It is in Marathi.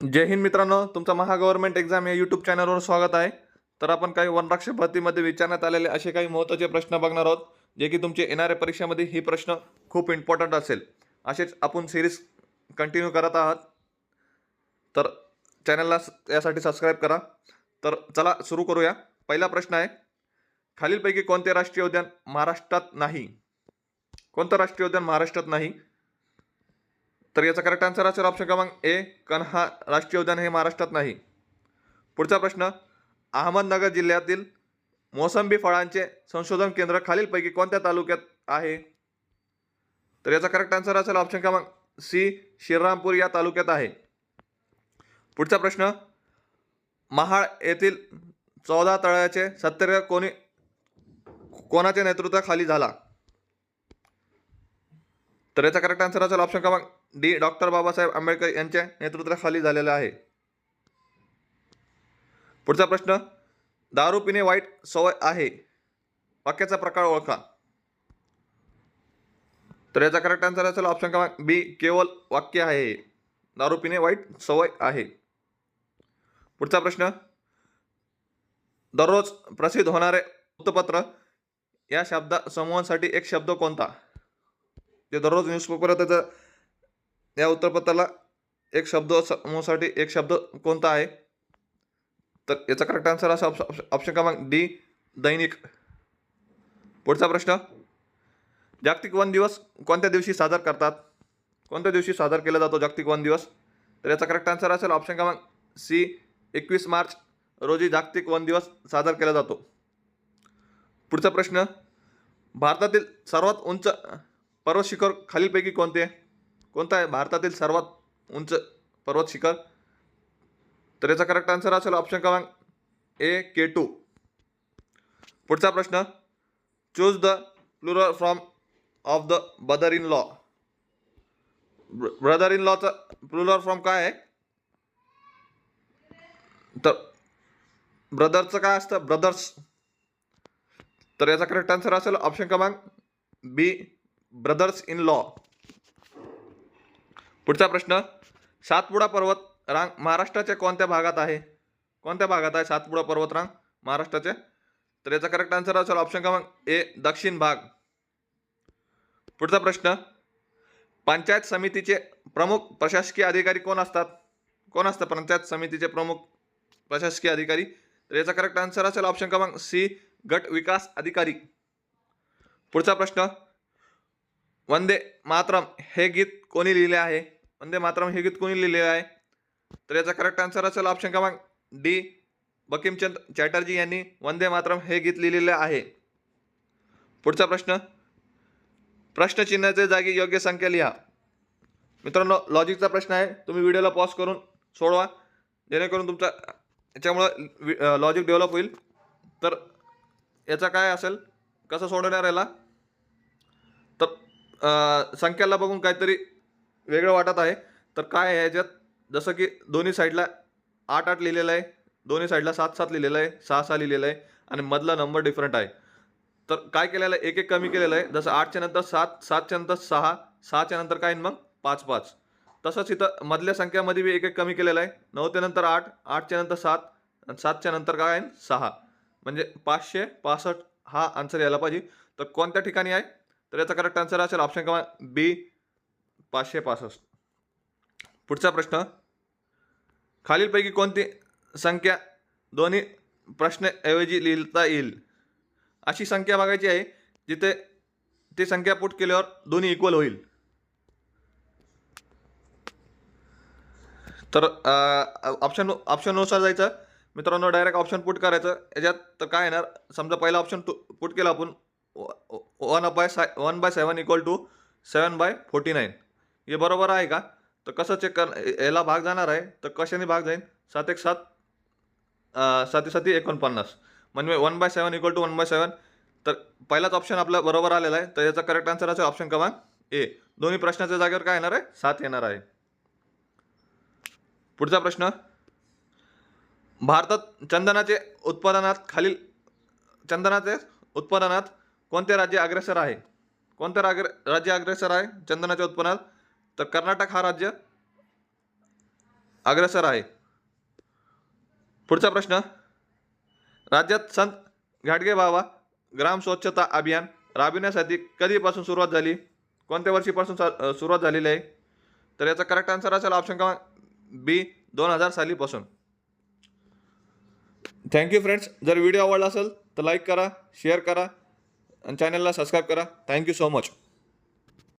जय हिंद मित्रांनो तुमचं महा गव्हर्नमेंट एक्झाम या यूट्यूब चॅनलवर स्वागत आहे. तर आपण काही वनरक्षक भरतीमध्ये विचारण्यात आलेले असे काही महत्त्वाचे प्रश्न बघणार आहोत जे की तुमचे येणाऱ्या परीक्षेमध्ये ही प्रश्न खूप इम्पॉर्टंट असेल. असेच आपण सिरीज कंटिन्यू करत आहात. तर चॅनलला यासाठी सबस्क्राईब करा. तर चला सुरू करूया. पहिला प्रश्न आहे खालीलपैकी कोणते राष्ट्रीय उद्यान महाराष्ट्रात नाही? कोणतं राष्ट्रीय उद्यान महाराष्ट्रात नाही? तर याचा करेक्ट आन्सर असेल ऑप्शन क्रमांक ए कन्हा राष्ट्रीय उद्यान हे महाराष्ट्रात नाही. पुढचा प्रश्न अहमदनगर जिल्ह्यातील मोसंबी फळांचे संशोधन केंद्र खालीलपैकी कोणत्या तालुक्यात आहे? तर याचा करेक्ट आन्सर असेल ऑप्शन क्रमांक सी श्रीरामपूर या तालुक्यात आहे. पुढचा प्रश्न महाळ येथील चौदा तळ्याचे सत्याग्रह कोणी कोणाच्या नेतृत्वाखाली झाला? तर याचा करेक्ट आन्सर असेल ऑप्शन क्रमांक डी डॉक्टर बाबासाहेब आंबेडकर यांच्या नेतृत्वाखाली झालेला आहे. पुढचा प्रश्न दारू पिणे वाईट सवय आहे. वाक्याचा प्रकार ओळखा. तर याचा करेक्ट आन्सर असेल ऑप्शन क्रमांक बी केवळ वाक्य आहे. दारू पिणे वाईट सवय आहे. पुढचा प्रश्न दररोज प्रसिद्ध होणारे वृत्तपत्र या शब्दा समूहांसाठी एक शब्द कोणता? ते दररोज न्यूजपेपर त्याचा या उत्तरपत्राला एक शब्द समूहासाठी एक शब्द कोणता आहे? तर याचा करेक्ट आन्सर असा ऑप्शन ऑप्शन क्रमांक डी दैनिक. पुढचा प्रश्न. जागतिक वन दिवस कोणत्या दिवशी साजरा करतात? कोणत्या दिवशी साजरा केला जातो जागतिक वन दिवस? तर याचा करेक्ट आन्सर असेल ऑप्शन क्रमांक सी एकवीस मार्च रोजी जागतिक वन दिवस साजरा केला जातो. पुढचा प्रश्न. भारतातील सर्वात उंच पर्वत शिखर खालीलपैकी कोणते? कोणता आहे? भारतातील सर्वात उंच पर्वत शिखर? तर याचा करेक्ट आन्सर असेल ऑप्शन क्रमांक ए के टू पुढचा प्रश्न. Choose the plural from of the brother in law brother in लॉचा plural from काय आहे? तर ब्रदरचं काय असतं? ब्रदर्स तर याचा करेक्ट आन्सर असेल ऑप्शन क्रमांक बी ब्रदर्स इन लॉ. पुढचा प्रश्न सातपुडा पर्वत रांग महाराष्ट्राच्या कोणत्या भागात आहे? कोणत्या भागात आहे सातपुडा पर्वत रांग महाराष्ट्राच्या तर याचा करेक्ट आन्सर असेल ऑप्शन क्रमांक ए दक्षिण भाग. पुढचा प्रश्न पंचायत समितीचे प्रमुख प्रशासकीय अधिकारी कोण असतात? कोण असतात पंचायत समितीचे प्रमुख प्रशासकीय अधिकारी? तर याचा करेक्ट आन्सर असेल ऑप्शन क्रमांक सी गट विकास अधिकारी. पुढचा प्रश्न वंदे मातरम हे गीत कोणी लिहिले आहे? वंदे मातरम हे गीत कोणी लिहिले आहे? तर याचा करेक्ट आन्सर असेल ऑप्शन क्रमांक डी बकिमचंद चॅटर्जी यांनी वंदे मातरम हे गीत लिहिलेले आहे. पुढचा प्रश्न. प्रश्नचिन्हाच्या जागी योग्य संख्या लिहा. मित्रांनो लॉजिकचा प्रश्न आहे. तुम्ही व्हिडिओला पॉज करून सोडवा. जेणेकरून तुमचा याच्यामुळं लॉजिक डेव्हलप होईल. तर याचा काय असेल? कसं सोडवणार याला? संख्याला बघून काहीतरी वेगळं वाटत आहे. तर काय आहे याच्यात? जसं की दोन्ही साईडला आठ आठ लिहिलेलं आहे. दोन्ही साईडला सात सात लिहिलेलं आहे. सहा सहा लिहिलेलं आहे. आणि मधला नंबर डिफरंट आहे. तर काय केलेलं आहे? एक एक कमी केलेलं आहे. जसं आठच्या नंतर सात सातच्या नंतर सहा सहाच्या नंतर काय मग? पाच पाच. तसंच इथं मधल्या संख्यामध्ये बी एक एक कमी केलेलं आहे. नऊच्या नंतर आठ आठच्या नंतर सात आणि सातच्या नंतर काय आहे? सहा. म्हणजे पाचशे पासष्ट हा आन्सर यायला पाहिजे. तर कोणत्या ठिकाणी आहे? तर याचा करेक्ट आन्सर असेल ऑप्शन क्रमांक बी पाचशे पासष्ट. पुढचा प्रश्न. खालीलपैकी कोणती संख्या दोन्ही प्रश्नऐवजी लिहिता येईल? अशी संख्या बघायची आहे जिथे ती संख्या पुट केल्यावर दोन्ही इक्वल होईल. तर ऑप्शन ऑप्शननुसार जायचं. मित्रांनो डायरेक्ट ऑप्शन पुट करायचं. याच्यात तर काय येणार? समजा पहिला ऑप्शन पुट केला आपण वन बाय साय one by seven equal to seven by forty nine हे बरोबर आहे का? तर कसं चेक कर याला भाग जाणार आहे. तर कशाने भाग जाईल सात एक सात साती साती एकोणपन्नास. म्हणजे one by seven equal to one by seven तर पहिलाच ऑप्शन आपला बरोबर आलेला आहे. तर याचा करेक्ट आन्सर असेल ऑप्शन क्रमांक ए दोन्ही प्रश्नाच्या जागेवर काय येणार आहे? सात येणार आहे. पुढचा प्रश्न. भारतात चंदनाचे उत्पादनात खालील चंदनाचे उत्पादनात कोणते राज्य अग्रेसर आहे? कोणतं राग्र राज्य अग्रेसर आहे चंदनाच्या उत्पन्नात? तर कर्नाटक हा राज्य अग्रेसर आहे. पुढचा प्रश्न. राज्यात संत घाटगे बाबा ग्राम स्वच्छता अभियान राबविण्यासाठी कधीपासून सुरुवात झाली? कोणत्या वर्षीपासून सुरुवात झालेली आहे? तर याचा करेक्ट आन्सर असेल ऑप्शन क्रमांक बी दोन हजार सालीपासून. थँक्यू फ्रेंड्स जर व्हिडिओ आवडला असेल तर लाईक करा शेअर करा. आणि चॅनलला सबस्क्राईब करा. Thank you so much